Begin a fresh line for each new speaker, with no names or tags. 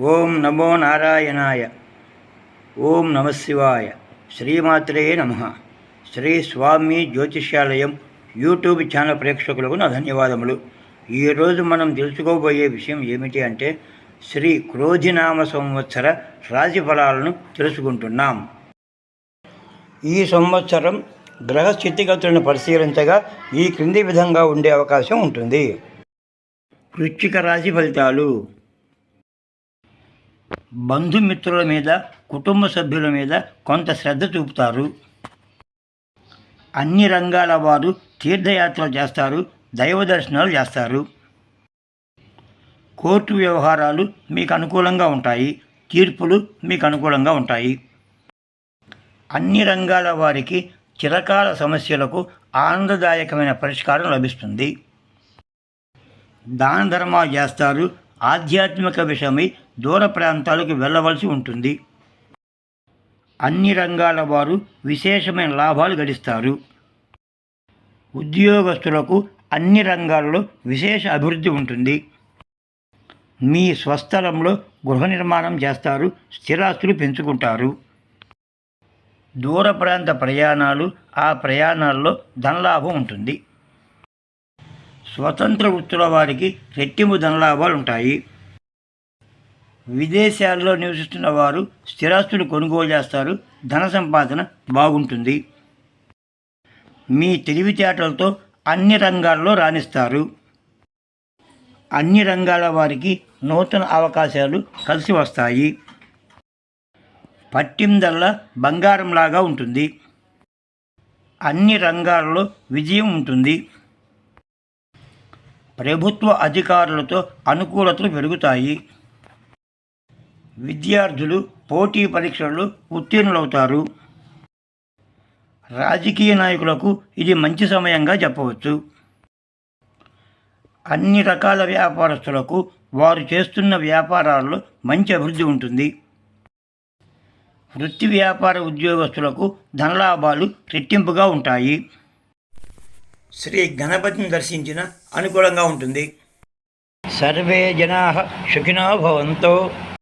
ఓం నమో నారాయణాయ. ఓం నమశివాయ శ్రీమాత్రే నమ. శ్రీ స్వామి జ్యోతిష్యాలయం యూట్యూబ్ ఛానల్ ప్రేక్షకులకు నా ధన్యవాదములు. ఈరోజు మనం తెలుసుకోబోయే విషయం ఏమిటి అంటే శ్రీ క్రోధినామ సంవత్సర రాశిఫలాలను తెలుసుకుంటున్నాం. ఈ సంవత్సరం గ్రహ స్థితిగతులను పరిశీలించగా ఈ క్రింది విధంగా ఉండే అవకాశం ఉంటుంది. వృచ్చిక రాశి ఫలితాలు. బంధుమిత్రుల మీద కుటుంబ సభ్యుల మీద కొంత శ్రద్ధ చూపుతారు. అన్ని రంగాల వారు తీర్థయాత్రలు చేస్తారు దైవ దర్శనాలు చేస్తారు. కోర్టు వ్యవహారాలు మీకు అనుకూలంగా ఉంటాయి తీర్పులు మీకు అనుకూలంగా ఉంటాయి. అన్ని రంగాల వారికి చిరకాల సమస్యలకు ఆనందదాయకమైన పరిష్కారం లభిస్తుంది. దాన ధర్మాలు చేస్తారు ఆధ్యాత్మిక విషయమై దూర ప్రాంతాలకు వెళ్ళవలసి ఉంటుంది. అన్ని రంగాల వారు విశేషమైన లాభాలు గడిస్తారు. ఉద్యోగస్తులకు అన్ని రంగాల్లో విశేష అభివృద్ధి ఉంటుంది. మీ స్వస్థలంలో గృహ నిర్మాణం చేస్తారు స్థిరాస్తులు పెంచుకుంటారు. దూర ప్రాంత ప్రయాణాలు ఆ ప్రయాణాల్లో ధనలాభం ఉంటుంది. స్వతంత్ర వృత్తుల వారికి రెట్టింపు ధనలాభాలు ఉంటాయి. విదేశాల్లో నివసిస్తున్న వారు స్థిరాస్తులు కొనుగోలు చేస్తారు. ధన సంపాదన బాగుంటుంది. మీ తెలివితేటలతో అన్ని రంగాల్లో రాణిస్తారు. అన్ని రంగాల వారికి నూతన అవకాశాలు కలిసి వస్తాయి. పట్టిందల్లా బంగారంలాగా ఉంటుంది. అన్ని రంగాల్లో విజయం ఉంటుంది. ప్రభుత్వ అధికారులతో అనుకూలతలు పెరుగుతాయి. విద్యార్థులు పోటీ పరీక్షలు ఉత్తీర్ణులవుతారు. రాజకీయ నాయకులకు ఇది మంచి సమయంగా చెప్పవచ్చు. అన్ని రకాల వ్యాపారస్తులకు వారు చేస్తున్న వ్యాపారాల్లో మంచి అభివృద్ధి ఉంటుంది. వృత్తి వ్యాపార ఉద్యోగస్తులకు ధనలాభాలు రెట్టింపుగా ఉంటాయి. శ్రీ గణపతిని దర్శించిన అనుకూలంగా ఉంటుంది. సర్వే జనా సుఖినో భవంతో.